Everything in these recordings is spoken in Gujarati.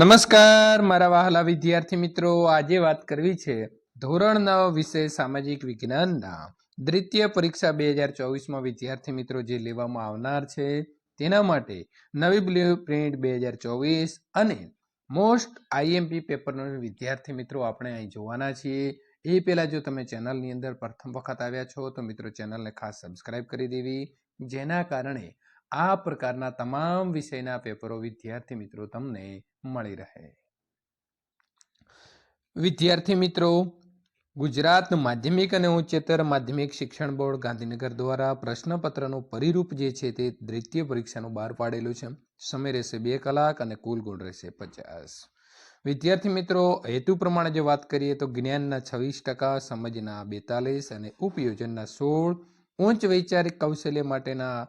નમસ્કાર, મારા વહાલા વિદ્યાર્થી મિત્રો. આજે વાત કરવી છે ધોરણ નવ વિષય સામાજિક વિજ્ઞાનના. દ્વિતીય પરીક્ષા બે હજાર ચોવીસમાં વિદ્યાર્થી મિત્રો જે લેવામાં આવનાર છે તેના માટે નવી બ્લુ પ્રિન્ટ બે હજાર ચોવીસ અને મોસ્ટ આઈએમપી પેપરનો વિદ્યાર્થી મિત્રો આપણે અહીં જોવાના છીએ. એ પહેલાં જો તમે ચેનલની અંદર પ્રથમ વખત આવ્યા છો તો મિત્રો ચેનલને ખાસ સબસ્ક્રાઇબ કરી દેવી, જેના કારણે આ પ્રકારના તમામ વિષયના પેપરો વિદ્યાર્થી મિત્રો તમને મળી રહે. વિદ્યાર્થી મિત્રો, ગુજરાત માધ્યમિક અને ઉચ્ચતર માધ્યમિક શિક્ષણ બોર્ડ ગાંધીનગર દ્વારા પ્રશ્નપત્રનું પરિરૂપ જે છે તે દ્વિતીય પરીક્ષાનું બહાર પાડેલું છે. સમય રહેશે બે કલાક અને કુલ ગુણ રહેશે પચાસ. વિદ્યાર્થી મિત્રો, હેતુ પ્રમાણે જો વાત કરીએ તો જ્ઞાનના છવ્વીસ ટકા, સમજના બેતાલીસ અને ઉપયોજનના સોળ, ઉચ્ચ વૈચારિક કૌશલ્ય માટેના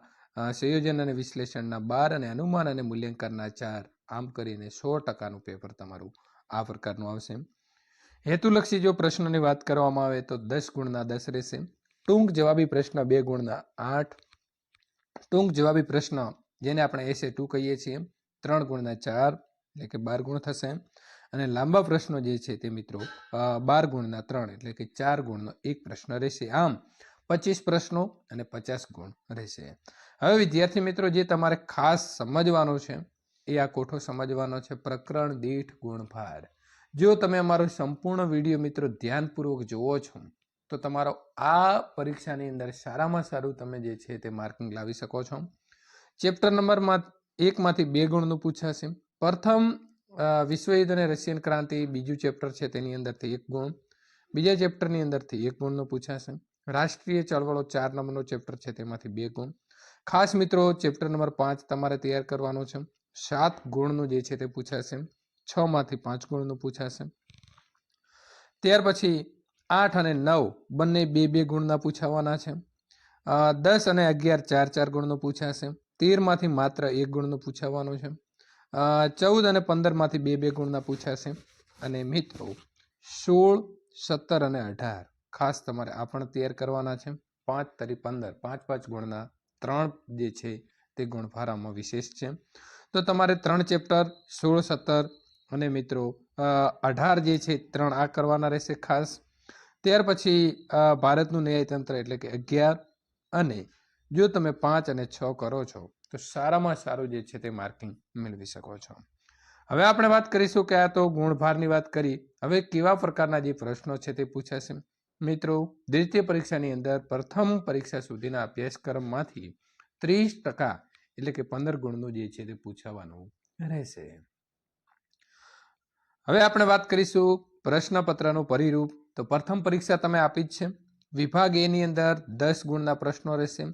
સંયોજન અને વિશ્લેષણના બાર અને અનુમાન અને મૂલ્યાંકનના ચાર. આમ કરીને સો ટકાનું પેપર તમારું આ પ્રકારનું આવશે. હેતુલક્ષી જો પ્રશ્નની વાત કરવામાં આવે તો દસ ગુણના દસ રહેશે. ટૂંક જવાબી પ્રશ્ન બે ગુણના આઠ. ટૂંક જવાબી પ્રશ્ન જેને આપણે એસે ટુ કહીએ છીએ, ત્રણ ગુણના ચાર, એટલે કે બાર ગુણ થશે. અને લાંબા પ્રશ્નો જે છે તે મિત્રો બાર ગુણના ત્રણ, એટલે કે ચાર ગુણનો એક પ્રશ્ન રહેશે. આમ પચીસ પ્રશ્નો અને પચાસ ગુણ રહેશે. હવે વિદ્યાર્થી મિત્રો, જે તમારે ખાસ સમજવાનો છે, એ આ કોઠો સમજવાનો છે, પ્રકરણ દીઠ ગુણભાર. જો તમે અમારો સંપૂર્ણ વીડિયો મિત્રો ધ્યાનપૂર્વક જુઓ છો, તો તમારો આ પરીક્ષાની અંદર સારામાં સારું તમે જે છે તે માર્કિંગ લાવી શકો છો. ચેપ્ટર નંબરમાં એકમાંથી બે ગુણનું પૂછાશે. પ્રથમ વિશ્વયુદ્ધ અને રશિયન ક્રાંતિ, બીજું ચેપ્ટર છે તેની અંદરથી એક ગુણ. બીજા ચેપ્ટરની અંદરથી એક ગુણનું પૂછાશે. રાષ્ટ્રીય ચળવળો ચાર નંબરનો ચેપ્ટર છે, તેમાંથી બે ગુણ. ખાસ મિત્રો ચેપ્ટર નંબર પાંચ તમારે તૈયાર કરવાનો છે. સાત ગુણનું જે છે તે પૂછાશે. છ માંથી પાંચ ગુણનું પૂછાશે. ત્યાર પછી આઠ અને નવ બંને બે બે ગુણના પૂછાવાના છે. દસ અને અગિયાર ચાર ચાર ગુણનું પૂછાશે. તેરમાંથી માત્ર એક ગુણનું પૂછાવાનું છે. ચૌદ અને પંદરમાંથી બે બે ગુણના પૂછાશે. અને મિત્રો, સોળ, સત્તર અને અઢાર. ખાસ તમારે આ પણ તૈયાર કરવાના છે. પાંચ તરી પંદર, પાંચ પાંચ ગુણના ત્રણ જે છે તે ગુણભારામાં વિશેષ છે. તો તમારે ત્રણ ચેપ્ટર, સોળ, સત્તર અને મિત્રો અઢાર જે છે ત્રણ આ કરવાના રહેશે ખાસ. ત્યાર પછી ભારતનું ન્યાયતંત્ર એટલે કે અગિયાર અને જો તમે પાંચ અને છ કરો છો, તો સારામાં સારું જે છે તે માર્કિંગ મેળવી શકો છો. હવે આપણે વાત કરીશું કે આ તો ગુણભારની વાત કરી. હવે કેવા પ્રકારના જે પ્રશ્નો છે તે પૂછાશે? મિત્રો, દ્વિતીય પરીક્ષાની અંદર પ્રથમ પરીક્ષા સુધીના અભ્યાસક્રમમાંથી ત્રીસ ટકા એટલે કે પંદર ગુણનું જે છે તે પૂછાવાનું રહેશે. હવે આપણે વાત કરીશું પ્રશ્નપત્રનું પરિરૂપ. તો પ્રથમ પરીક્ષા તમે આપી જ છે. વિભાગ એ ની અંદર દસ ગુણના પ્રશ્નો રહેશે.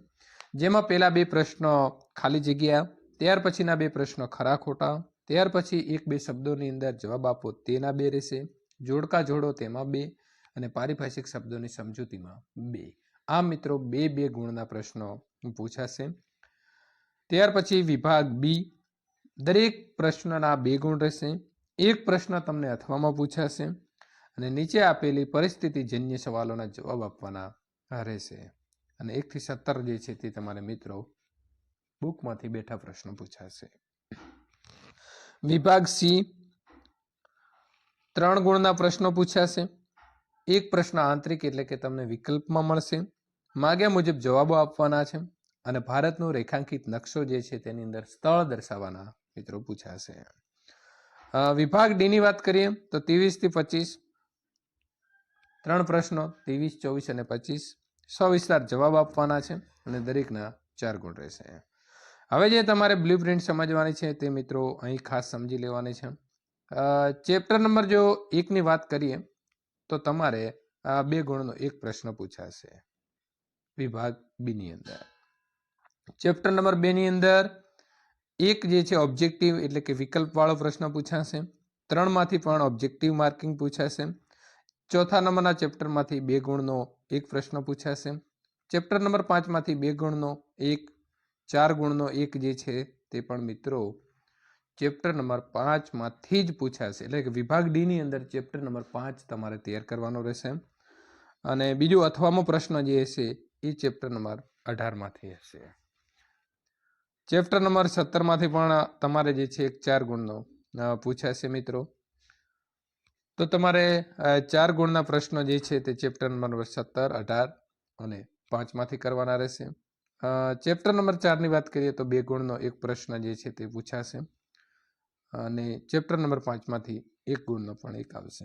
જેમાં પહેલા બે પ્રશ્નો ખાલી જગ્યા, ત્યાર પછીના બે પ્રશ્નો ખરા ખોટા, ત્યાર પછી એક બે શબ્દોની અંદર જવાબ આપો તેના બે રહેશે. જોડકા જોડો તેમાં બે. અને પારિભાષિક શબ્દોની સમજૂતીમાં બે. આ મિત્રો બે બે ગુણના પ્રશ્નો પૂછાશે. ત્યાર પછી વિભાગ બી દરેક પ્રશ્નના બે ગુણ રહેશે. એક પ્રશ્ન તમને અથવામાં પૂછાશે અને નીચે આપેલી પરિસ્થિતિજન્ય સવાલોના જવાબ આપવાના રહેશે. અને એકથી સત્તર જે છે તે તમારે મિત્રો બુકમાંથી બેઠા પ્રશ્નો પૂછાશે. વિભાગ સી ત્રણ ગુણના પ્રશ્નો પૂછાશે. એક પ્રશ્ન આંતરિક એટલે કે તમને વિકલ્પમાં મળશે. માગ્યા મુજબ જવાબો આપવાના છે અને ભારતનો રેખાંકિત નકશો જે છે તેની અંદર સ્થળ દર્શાવવાના મિત્રો પૂછાશે. વિભાગ ડી ની વાત કરીએ તો ત્રેવીસથી પચીસ. ત્રણ પ્રશ્નો, ત્રેવીસ, ચોવીસ અને પચીસ. સવિસ્તાર જવાબ આપવાના છે અને દરેકના ચાર ગુણ રહેશે. હવે જે તમારે બ્લુ પ્રિન્ટ સમજવાની છે તે મિત્રો અહીં ખાસ સમજી લેવાની છે. ચેપ્ટર નંબર જો એકની વાત કરીએ તો તમારે આ બે ગુણનો એક પ્રશ્ન પૂછાશે. વિભાગ બી ની અંદર. ચેપ્ટર નંબર બે ની અંદર એક જે છે ઓબ્જેક્ટિવ એટલે કે વિકલ્પ વાળો પ્રશ્ન પૂછાશે. ત્રણમાંથી પણ ઓબ્જેક્ટિવ માર્કિંગ પૂછાશે. ચોથા નંબરના ચેપ્ટરમાંથી બે ગુણનો એક પ્રશ્ન પૂછાશે. ચેપ્ટર નંબર પાંચમાંથી બે ગુણનો એક, ચાર ગુણનો એક જે છે તે પણ મિત્રો ચેપ્ટર નંબર પાંચમાંથી જ પૂછાશે. એટલે કે વિભાગ ડી ની અંદર ચેપ્ટર નંબર પાંચ તમારે તૈયાર કરવાનો રહેશે. અને બીજું અથવામાં પ્રશ્ન જે હશે, એ ચેપ્ટર નંબર અઢારમાંથી હશે. ચેપ્ટર નંબર સત્તરમાંથી પણ તમારે જે છે એક ચાર ગુણનો પૂછાશે મિત્રો. તો તમારે ચાર ગુણના પ્રશ્નો જે છે તે ચેપ્ટર નંબર સત્તર, અઢાર અને પાંચમાંથી કરવાના રહેશે. ચેપ્ટર નંબર ચારની વાત કરીએ તો બે ગુણનો એક પ્રશ્ન જે છે તે પૂછાશે. અને ચેપ્ટર નંબર પાંચમાંથી એક ગુણનો પણ એક આવશે.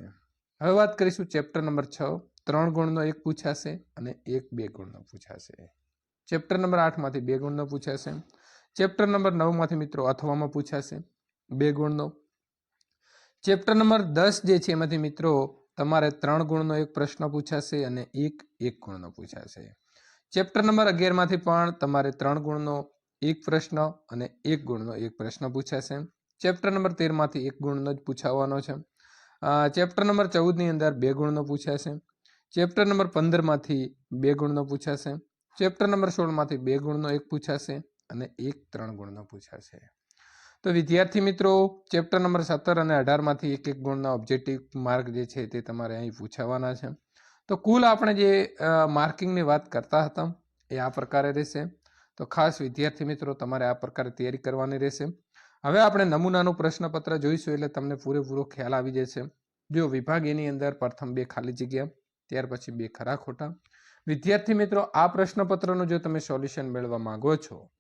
હવે વાત કરીશું ચેપ્ટર નંબર છ, ત્રણ ગુણનો એક પૂછાશે અને એક બે ગુણનો પૂછાશે. ચેપ્ટર નંબર આઠમાંથી બે ગુણનો પૂછાશે. ચેપ્ટર નંબર નવમાંથી મિત્રો અથવામાં પૂછાશે બે ગુણનો. ચેપ્ટર નંબર દસ જે છે એમાંથી મિત્રો તમારે ત્રણ ગુણનો એક પ્રશ્ન પૂછાશે અને એક એક ગુણનો પૂછાશે. ચેપ્ટર નંબર અગિયારમાંથી પણ તમારે ત્રણ ગુણનો એક પ્રશ્ન અને એક ગુણનો એક પ્રશ્ન પૂછાશે. ચેપ્ટર નંબર તેરમાંથી એક ગુણનો જ પૂછાવાનો છે. ચેપ્ટર નંબર ચૌદની અંદર બે ગુણનો પૂછાશે. ચેપ્ટર નંબર પંદરમાંથી બે ગુણનો પૂછાશે. ચેપ્ટર નંબર સોળમાંથી બે ગુણનો એક પૂછાશે અને એક ત્રણ ગુણનો પૂછાશે. તો વિદ્યાર્થી મિત્રો ચેપ્ટર નંબર સત્તર અને અઢારમાંથી એક એક ગુણના ઓબ્જેક્ટિવ માર્ક જે છે તે તમારે અહીં પૂછાવાના છે. તો કુલ આપણે જે માર્કિંગની વાત કરતા હતા એ આ પ્રકારે રહેશે. તો ખાસ વિદ્યાર્થી મિત્રો, તમારે આ પ્રકારે તૈયારી કરવાની રહેશે. હવે આપણે નમૂનાનું પ્રશ્નપત્ર જોઈશું એટલે તમને પૂરેપૂરો ખ્યાલ આવી જશે. જો વિભાગ એની અંદર પ્રથમ બે ખાલી જગ્યા, ત્યાર પછી બે ખરા ખોટા. વિદ્યાર્થી મિત્રો, આ પ્રશ્નપત્રનું જો તમે સોલ્યુશન મેળવવા માંગો છો,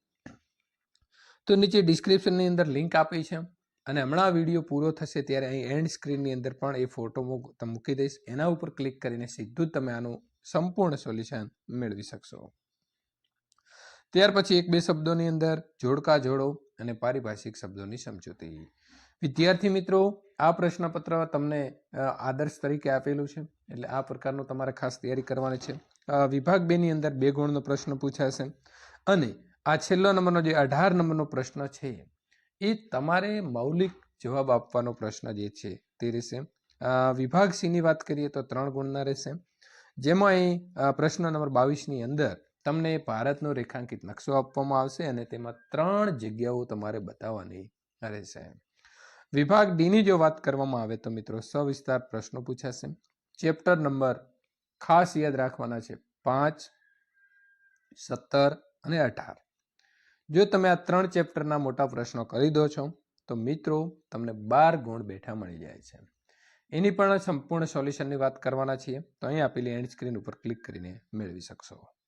તો નીચે ડિસ્ક્રિપ્શનની અંદર લિંક આપી છે અને હમણાં વીડિયો પૂરો થશે ત્યારે અહીં એન્ડ સ્ક્રીનની અંદર પણ એ ફોટો મૂક- દઈશ. એના ઉપર ક્લિક કરીને સીધું તમે આનું સંપૂર્ણ સોલ્યુશન મેળવી શકશો. ત્યાર પછી એક બે શબ્દોની અંદર જોડકા જોડો અને પારિભાષિક શબ્દોની સમજૂતી. વિદ્યાર્થી મિત્રો, આ પ્રશ્નપત્ર તમને આદર્શ તરીકે આપેલું છે. એટલે આ પ્રકારનું તમારે ખાસ તૈયારી કરવાની છે. વિભાગ બેની અંદર બે ગુણનો પ્રશ્ન પૂછાશે. અને આ છેલ્લો નંબરનો જે અઢાર નંબરનો પ્રશ્ન છે, એ તમારે મૌલિક જવાબ આપવાનો પ્રશ્ન જે છે તે રહેશે. વિભાગ સીની વાત કરીએ તો ત્રણ ગુણના રહેશે. જેમાં અહીં પ્રશ્ન નંબર બાવીસની અંદર તમને ભારતનો રેખાંકિત નકશો આપવામાં આવશે અને તેમાં ત્રણ જગ્યાઓ તમારે બતાવવાની રહેશે. વિભાગ ડીની જો વાત કરવામાં આવે તો મિત્રો સવિસ્તાર પ્રશ્નો પૂછાશે. ચેપ્ટર નંબર ખાસ યાદ રાખવાના છે. પાંચ, સત્તર અને અઢાર. જો તમે આ ત્રણ ચેપ્ટરના મોટા પ્રશ્નો કરી દો છો, તો મિત્રો તમને બાર ગુણ બેઠા મળી જાય છે. એની પણ સંપૂર્ણ સોલ્યુશનની વાત કરવાના છીએ. તો અહીં આપેલી એન્ડ સ્ક્રીન ઉપર ક્લિક કરીને મેળવી શકશો.